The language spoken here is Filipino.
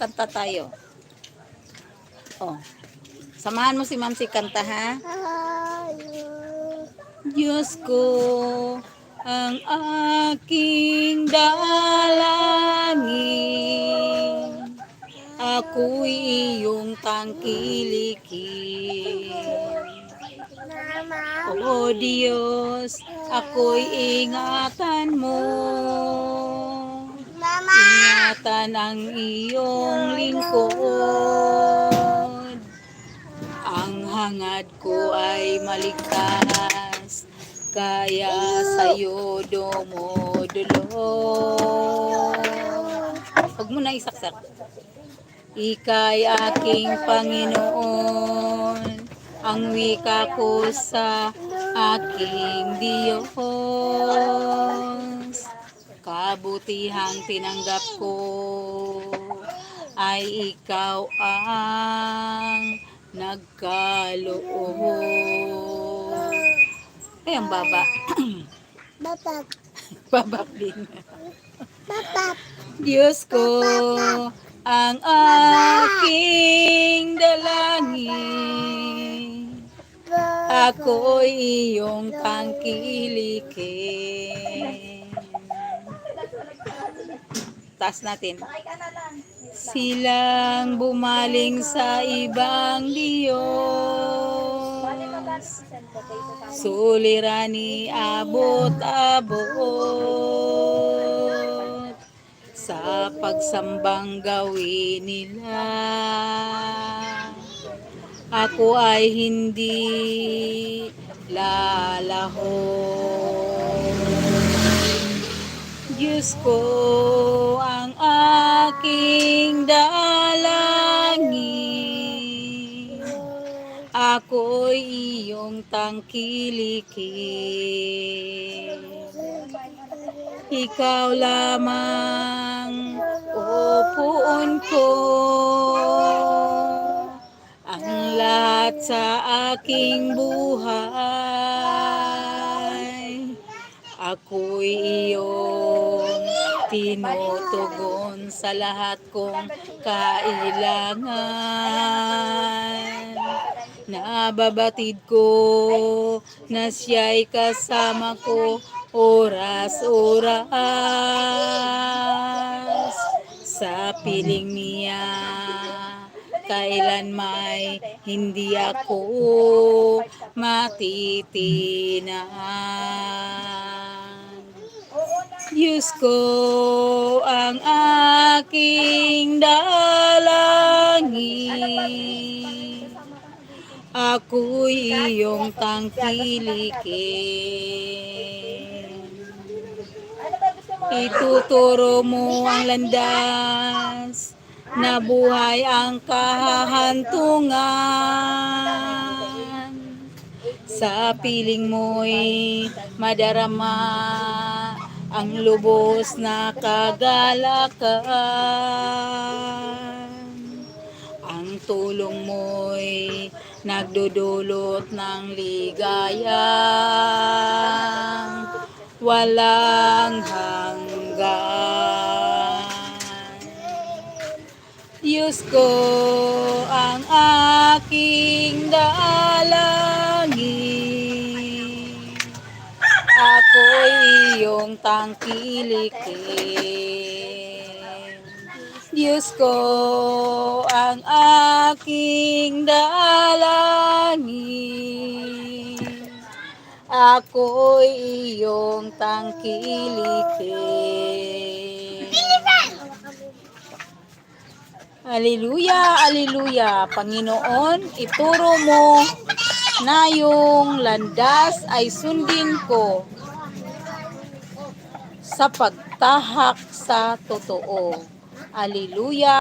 Kanta tayo. Oh. Samahan mo si Ma'am si kanta ha. Diyos ko, ang aking dalangin. Ako'y iyong tangkilikin. O Diyos, ako'y ingatan mo. Ingatan ang iyong lingkod. Ang hangad ko ay maligtas, kaya sa'yo dumudulog. Huwag mo na isaksak. Ika'y aking Panginoon, ang wika ko sa aking Diyos. Kabutihang tinanggap ko ay ikaw ang nagkaloob. Ay, ang baba. Bapak, Babak din. bapak, Diyos ko, ang aking dalangin. Ako'y iyong tangkilikin. Taas natin. Silang bumaling sa ibang Diyos. Sulirani abot-abot sa pagsambang gawin nila. Ako ay hindi lalahon. Diyos ko aking dalangin. Ako'y iyong tangkilikin. Ikaw lamang, o puon ko. Ang lahat sa aking buhay. Ako'y iyong tinutugon sa lahat kong kailangan. Nababatid ko na siya'y kasama ko oras-oras sa piling niya. Kailan may hindi ako matitinan. Diyos ko ang aking dalangin. Ako'y iyong tangkilikin. Ituturo mo ang landas na buhay ang kahahantungan. Sa piling mo'y madarama ang lubos na kagalakan. Ang tulong mo'y nagdudulot ng ligayang walang hanggan. Diyos ko ang aking dalangin. Ako'y iyong tangkilikin. Diyos ko ang aking dalangin. Ako'y iyong tangkilikin. Aleluya, aleluya. Panginoon, ituro mo na yung landas ay sundin ko sa pagtahak sa totoo. Aleluya.